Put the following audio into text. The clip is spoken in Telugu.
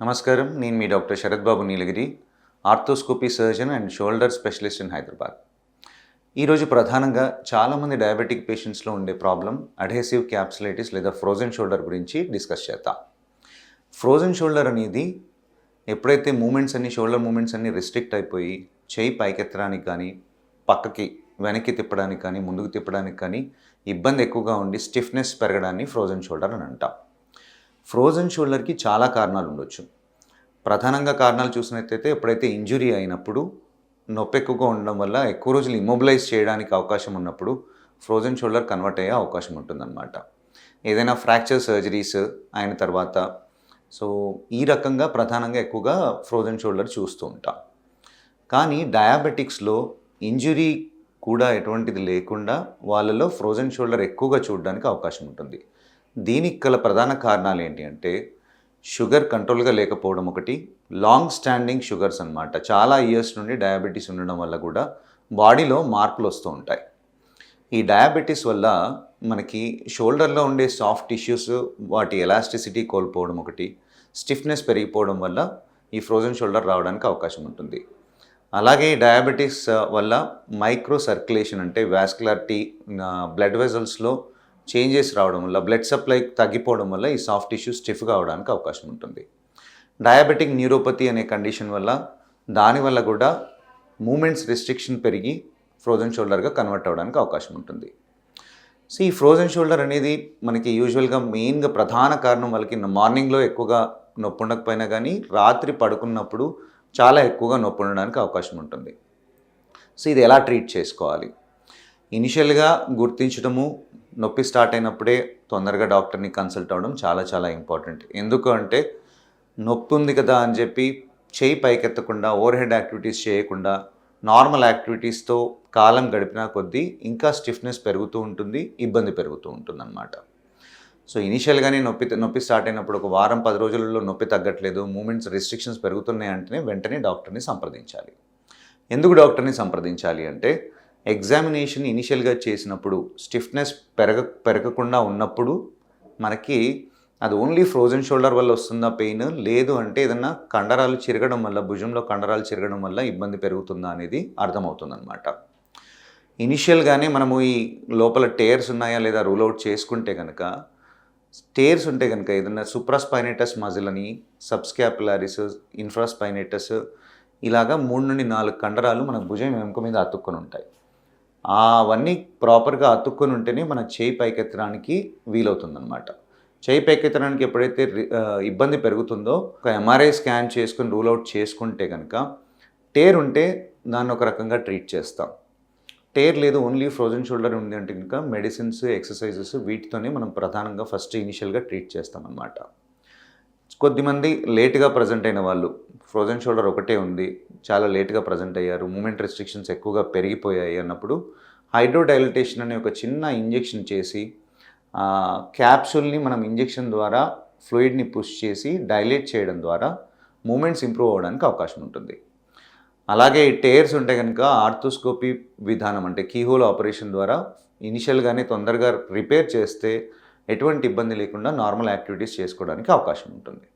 నమస్కారం. నేను మీ doctor Sharath Babu Neelagiri arthroscopy surgeon and shoulder specialist in Hyderabad. ఈరోజు ప్రధానంగా చాలామంది డయాబెటిక్ పేషెంట్స్లో ఉండే ప్రాబ్లం అడ్హెసివ్ క్యాప్సులైటిస్ లేదా ఫ్రోజన్ షోల్డర్ గురించి డిస్కస్ చేద్దాం. ఫ్రోజన్ షోల్డర్ అనేది ఎప్పుడైతే మూమెంట్స్ అన్ని షోల్డర్ మూమెంట్స్ అన్ని రిస్ట్రిక్ట్ అయిపోయి చేయి పైకెత్తడానికి కానీ పక్కకి వెనక్కి తిప్పడానికి కానీ ముందుకు తిప్పడానికి కానీ ఇబ్బంది ఎక్కువగా ఉండి స్టిఫ్నెస్ పెరగడాన్ని ఫ్రోజన్ షోల్డర్ అని అంటాం. ఫ్రోజన్ షోల్డర్కి చాలా కారణాలు ఉండొచ్చు ప్రధానంగా కారణాలు చూసినట్టయితే ఎప్పుడైతే ఇంజురీ అయినప్పుడు నొప్పి ఎక్కువగా ఉండడం వల్ల ఎక్కువ రోజులు ఇమ్మొబిలైజ్ చేయడానికి అవకాశం ఉన్నప్పుడు ఫ్రోజన్ షోల్డర్ కన్వర్ట్ అయ్యే అవకాశం ఉంటుందన్నమాట. ఏదైనా ఫ్రాక్చర్ సర్జరీస్ అయిన తర్వాత సో ఈ రకంగా ప్రధానంగా ఎక్కువగా ఫ్రోజన్ షోల్డర్ చూస్తూ ఉంటాం. కానీ డయాబెటిక్స్లో ఇంజురీ కూడా ఎటువంటిది లేకుండా వాళ్ళలో ఫ్రోజన్ షోల్డర్ ఎక్కువగా చూడడానికి అవకాశం ఉంటుంది. దీనికి గల ప్రధాన కారణాలు ఏంటి అంటే షుగర్ కంట్రోల్గా లేకపోవడం ఒకటి లాంగ్ స్టాండింగ్ షుగర్స్ అనమాట చాలా ఇయర్స్ నుండి డయాబెటీస్ ఉండడం వల్ల కూడా బాడీలో మార్పులు వస్తూ ఉంటాయి. ఈ డయాబెటీస్ వల్ల మనకి షోల్డర్లో ఉండే సాఫ్ట్ టిష్యూస్ వాటి ఎలాస్టిసిటీ కోల్పోవడం ఒకటి స్టిఫ్నెస్ పెరిగిపోవడం వల్ల ఈ ఫ్రోజన్ షోల్డర్ రావడానికి అవకాశం ఉంటుంది. అలాగే డయాబెటీస్ వల్ల మైక్రో సర్క్యులేషన్ అంటే వాస్కులారిటీ బ్లడ్ వెజల్స్లో చేంజెస్ రావడం వల్ల బ్లడ్ సప్లై తగ్గిపోవడం వల్ల ఈ సాఫ్ట్ టిష్యూ స్టిఫ్ కావడానికి అవకాశం ఉంటుంది. డయాబెటిక్ న్యూరోపతి అనే కండిషన్ వల్ల దానివల్ల కూడా మూమెంట్స్ రెస్ట్రిక్షన్ పెరిగి ఫ్రోజన్ షోల్డర్గా కన్వర్ట్ అవ్వడానికి అవకాశం ఉంటుంది. సో ఈ ఫ్రోజన్ షోల్డర్ అనేది మనకి యూజువల్గా మెయిన్గా ప్రధాన కారణం వాళ్ళకి మార్నింగ్లో ఎక్కువగా నొప్పి ఉండకపోయినా కానీ రాత్రి పడుకున్నప్పుడు చాలా ఎక్కువగా నొప్పి ఉండడానికి అవకాశం ఉంటుంది. సో ఇది ఎలా ట్రీట్ చేసుకోవాలి? ఇనిషియల్గా గుర్తించడము నొప్పి స్టార్ట్ అయినప్పుడే తొందరగా డాక్టర్ని కన్సల్ట్ అవ్వడం చాలా చాలా ఇంపార్టెంట్. ఎందుకు అంటే నొప్పి ఉంది కదా అని చెప్పి చేయి పైకెత్తకుండా ఓవర్ హెడ్ యాక్టివిటీస్ చేయకుండా నార్మల్ యాక్టివిటీస్తో కాలం గడిపినా కొద్దీ ఇంకా స్టిఫ్నెస్ పెరుగుతూ ఉంటుంది ఇబ్బంది పెరుగుతూ ఉంటుంది అన్నమాట సో ఇనిషియల్గానే నొప్పి నొప్పి స్టార్ట్ అయినప్పుడు ఒక వారం పది రోజులలో నొప్పి తగ్గట్లేదు మూమెంట్స్ రెస్ట్రిక్షన్స్ పెరుగుతున్నాయి అంటేనే వెంటనే డాక్టర్ని సంప్రదించాలి. ఎందుకు డాక్టర్ని సంప్రదించాలి అంటే ఎగ్జామినేషన్ ఇనిషియల్గా చేసినప్పుడు స్టిఫ్నెస్ పెరగ పెరగకుండా ఉన్నప్పుడు మనకి అది ఓన్లీ ఫ్రోజన్ షోల్డర్ వల్ల వస్తుందా పెయిన్? లేదు అంటే ఏదన్నా కండరాలు చిరగడం వల్ల భుజంలో కండరాలు చిరగడం వల్ల ఇబ్బంది పెరుగుతుందా అనేది అర్థమవుతుందన్నమాట. ఇనిషియల్గానే మనము ఈ లోపల టేర్స్ ఉన్నాయా లేదా రూల్ అవుట్ చేసుకుంటే కనుక టేర్స్ ఉంటే కనుక ఏదైనా సూప్రాస్పైనేటస్ మజిల్ అని సబ్స్కాపులారిస్ ఇన్ఫ్రాస్పైనేటస్ ఇలాగా మూడు నుండి నాలుగు కండరాలు మన భుజం వెనుక మీద అతుక్కొని ఉంటాయి. అవన్నీ ప్రాపర్గా అతుక్కొని ఉంటేనే మన చేయి పైకెత్తడానికి వీలవుతుందన్నమాట. చేయి పైకెత్తడానికి ఎప్పుడైతే రి- ఇబ్బంది పెరుగుతుందో ఒక ఎంఆర్ఐ స్కాన్ చేసుకుని రూల్ అవుట్ చేసుకుంటే కనుక టేర్ ఉంటే దాన్ని ఒక రకంగా ట్రీట్ చేస్తాం. టేర్ లేదు ఓన్లీ ఫ్రోజన్ షోల్డర్ ఉంది అంటే కనుక మెడిసిన్స్ ఎక్సర్సైజెస్ వీటితోనే మనం ప్రధానంగా ఫస్ట్ ఇనిషియల్గా ట్రీట్ చేస్తామన్నమాట. కొద్దిమంది లేట్గా ప్రజెంట్ అయిన వాళ్ళు ఫ్రోజన్ షోల్డర్ ఒకటే ఉంది చాలా లేట్గా ప్రజెంట్ అయ్యారు. మూమెంట్ రెస్ట్రిక్షన్స్ ఎక్కువగా పెరిగిపోయాయి అన్నప్పుడు హైడ్రోడైలటేషన్ అనే ఒక చిన్న ఇంజెక్షన్ చేసి క్యాప్సూల్ని మనం ఇంజెక్షన్ ద్వారా ఫ్లూయిడ్ని పుష్ చేసి డైలేట్ చేయడం ద్వారా మూమెంట్స్ ఇంప్రూవ్ అవ్వడానికి అవకాశం ఉంటుంది. అలాగే టేర్స్ ఉంటే కనుక ఆర్థోస్కోపీ విధానం అంటే కీహోల్ ఆపరేషన్ ద్వారా ఇనిషియల్గానే తొందరగా రిపేర్ చేస్తే ఎటువంటి ఇబ్బంది లేకుండా నార్మల్ యాక్టివిటీస్ చేసుకోవడానికి అవకాశం ఉంటుంది.